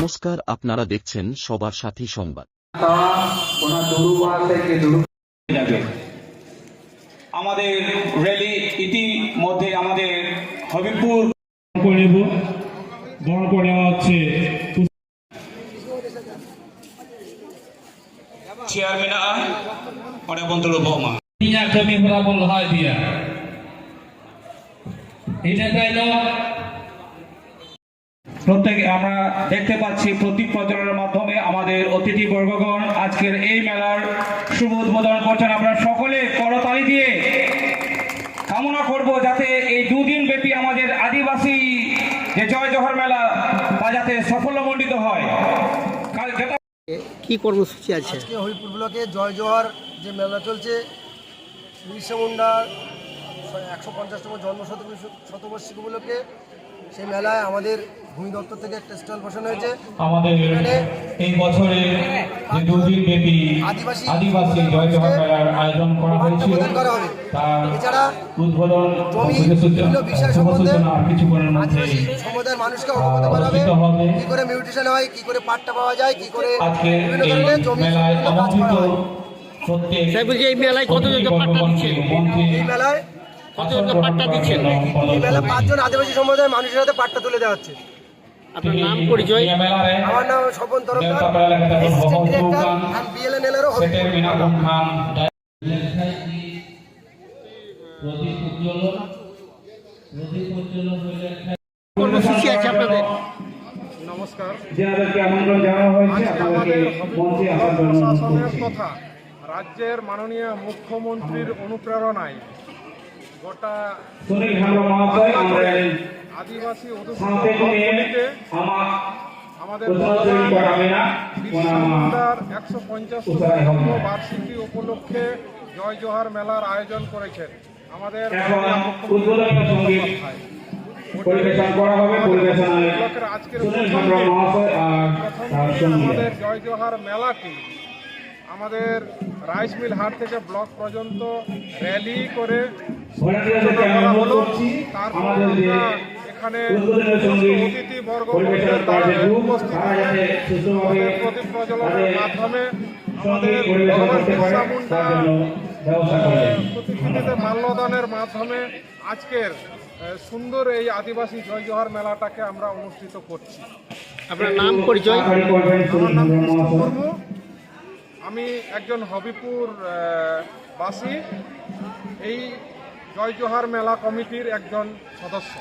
নমস্কার আপনারা দেখছেন সবার সাথী সংবাদ। আমাদের র্যালি ইতিমধ্যে আমাদের হবিবপুর বড় করে নেওয়া হচ্ছে। চেয়ারম্যান অনেক বন্ধুর বৌমা। প্রত্যেক আমরা দেখতে পাচ্ছি প্রতীক প্রচলনের মাধ্যমে আমাদের অতিথি বর্গগণ আজকের এই মেলার শুভ উদ্বোধন করছেন। আমরা সকলে করতালি দিয়ে কামনা করব যাতে এই দুদিন ব্যাপী আমাদের আদিবাসী যে জয় জহর মেলা তা যাতে সাফল্যমণ্ডিত হয়। কি কর্মসূচি আছে? আজকে হরিপুর ব্লকে জয় জহর যে মেলা চলছে বিরসা মুন্ডার একশো পঞ্চাশতম জন্ম শতবর্ষ- শতবার্ষিকী উপলক্ষে সেই মেলায় আমাদের ভূমি দপ্তর থেকে একটা স্টল বসানো হয়েছে। আমাদের এই বছরে যে দুদিন ব্যাপী আদিবাসী আদিবাসী জয় জওয়ার মেলার আয়োজন করা হয়েছিল তার এছাড়া উদ্বোধন সূচনা সূচনা কিছুক্ষণের মধ্যে আদিবাসী মানুষকে অবগত করা হবে। কি করে মিউটেশন হয় কি করে পাট্টা পাওয়া যায় কি করে আজকে এই মেলায় আমন্ত্রিত প্রত্যেক এই মেলায় কতজনকে পাট্টা দিচ্ছেন? মন্ত্রী এই মেলায় কতজনকে পাট্টা দিচ্ছেন? মেলা পাঁচজন আদিবাসী সম্প্রদায়ের মানুষের হাতে পাট্টা তুলে দেওয়া হচ্ছে আপনার নাম পরিচয় আমার নাম স্বপন তরফদার বিএলএনএল কর্মসূচি আছে আপনাদের। কথা রাজ্যের মাননীয় মুখ্যমন্ত্রীর অনুপ্রেরণায় গোটা আদিবাসী আমাদের একশো পঞ্চাশ বার্ষিকী উপলক্ষে জয় জোহার মেলার আয়োজন করেছেন। আমাদের। পরিবেশন করা হবে পরিবেশনায় আজকের আমাদের জয় জোহার মেলাটি আমাদের রাইস মিল হাট থেকে ব্লক পর্যন্ত র্যালি করে ভলান্টিয়ারদেরকে করা হলো। তারপর আমরা এখানে প্রদীপ প্রজ্বলনের মাধ্যমে আমাদের ভগবান বিরসা মুন্ডা প্রতিকৃতিতে মাল্যদানের মাধ্যমে আজকের সুন্দর এই আদিবাসী জয় জোহার মেলাটাকে আমরা অনুষ্ঠিত করছি। আপনার নাম পরিচয়? আমার নাম কৃষ্ণ মুর্মু। আমি একজন হবিপুর বাসী। এই জয় জোহার মেলা কমিটির একজন সদস্য।